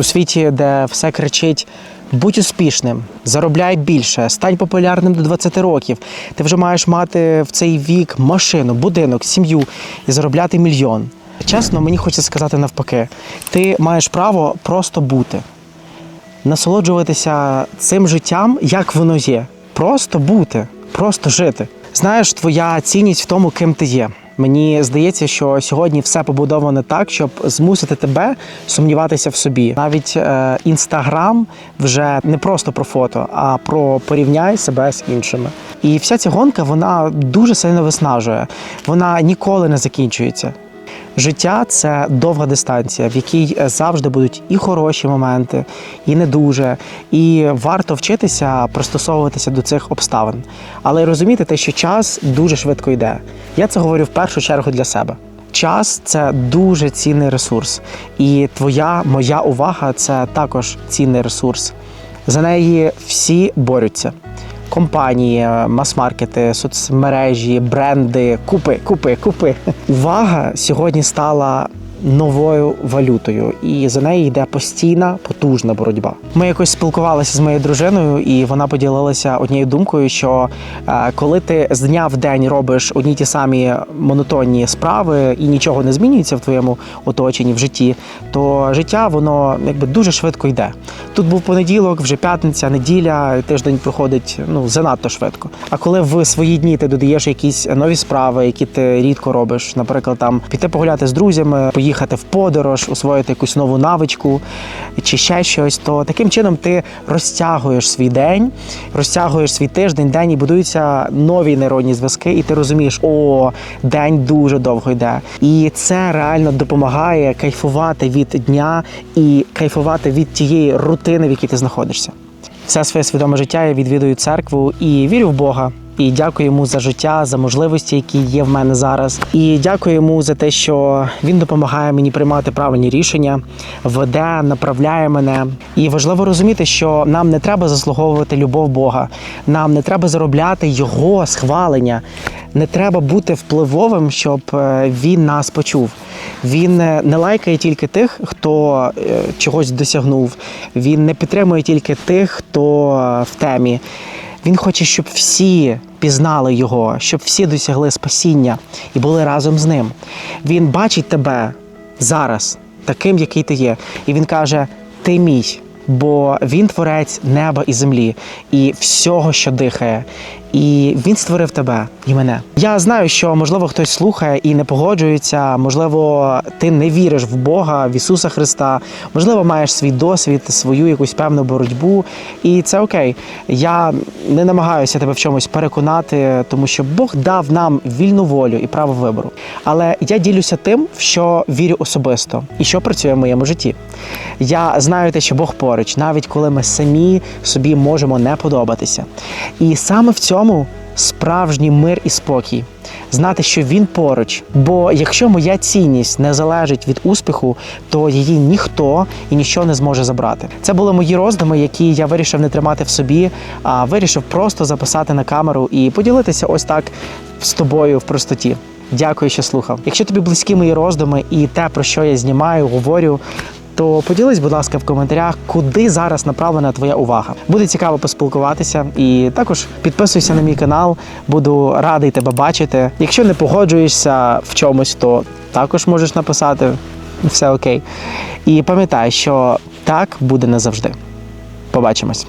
у світі, де все кричить. Будь успішним, заробляй більше, стань популярним до 20 років. Ти вже маєш мати в цей вік машину, будинок, сім'ю і заробляти мільйон. Чесно, мені хочеться сказати навпаки: ти маєш право просто бути, насолоджуватися цим життям, як воно є. Просто бути, просто жити. Знаєш, твоя цінність в тому, ким ти є. Мені здається, що сьогодні все побудоване так, щоб змусити тебе сумніватися в собі. Навіть е, інстаграм вже не просто про фото, а про порівняй себе з іншими. І вся ця гонка вона дуже сильно виснажує. Вона ніколи не закінчується. Життя це довга дистанція, в якій завжди будуть і хороші моменти, і не дуже. І варто вчитися пристосовуватися до цих обставин. Але й розуміти те, що час дуже швидко йде. Я це говорю в першу чергу для себе. Час це дуже цінний ресурс, і твоя, моя увага це також цінний ресурс. За неї всі борються. Компанії, мас-маркети, соцмережі, бренди, купи, купи, купи. Увага сьогодні стала новою валютою, і за неї йде постійна потужна боротьба. Ми якось спілкувалися з моєю дружиною, і вона поділилася однією думкою, що е, коли ти з дня в день робиш одні ті самі монотонні справи і нічого не змінюється в твоєму оточенні в житті, то життя воно якби дуже швидко йде. Тут був понеділок, вже п'ятниця, неділя, тиждень проходить ну занадто швидко. А коли в свої дні ти додаєш якісь нові справи, які ти рідко робиш, наприклад, там піти погуляти з друзями, поїхати в подорож, освоїти якусь нову навичку чи ще щось, то таким чином ти розтягуєш свій день, розтягуєш свій тиждень, день і будуються нові нейронні зв'язки, і ти розумієш, о, день дуже довго йде. І це реально допомагає кайфувати від дня і кайфувати від тієї рутини, в якій ти знаходишся. Все своє свідоме життя я відвідую церкву і вірю в Бога. І дякую йому за життя, за можливості, які є в мене зараз. І дякую йому за те, що він допомагає мені приймати правильні рішення, веде, направляє мене. І важливо розуміти, що нам не треба заслуговувати любов Бога, нам не треба заробляти його схвалення. Не треба бути впливовим, щоб е, він нас почув. Він е, не лайкає тільки тих, хто е, чогось досягнув. Він не підтримує тільки тих, хто в темі. Він хоче, щоб всі пізнали його, щоб всі досягли спасіння і були разом з ним. Він бачить тебе зараз, таким, який ти є. І він каже: Ти мій, бо він творець неба і землі, і всього, що дихає. І він створив тебе і мене. Я знаю, що можливо хтось слухає і не погоджується. Можливо, ти не віриш в Бога, в Ісуса Христа. Можливо, маєш свій досвід, свою якусь певну боротьбу, і це окей. Я не намагаюся тебе в чомусь переконати, тому що Бог дав нам вільну волю і право вибору. Але я ділюся тим, в що вірю особисто і що працює в моєму житті. Я знаю те, що Бог поруч, навіть коли ми самі собі можемо не подобатися. І саме в цьому справжній мир і спокій. Знати, що він поруч. Бо якщо моя цінність не залежить від успіху, то її ніхто і ніщо не зможе забрати. Це були мої роздуми, які я вирішив не тримати в собі, а вирішив просто записати на камеру і поділитися ось так з тобою в простоті. Дякую, що слухав. Якщо тобі близькі мої роздуми і те, про що я знімаю, говорю. То поділись, будь ласка, в коментарях, куди зараз направлена твоя увага. Буде цікаво поспілкуватися. І також підписуйся на мій канал, буду радий тебе бачити. Якщо не погоджуєшся в чомусь, то також можеш написати все окей. І пам'ятай, що так буде не завжди. Побачимось.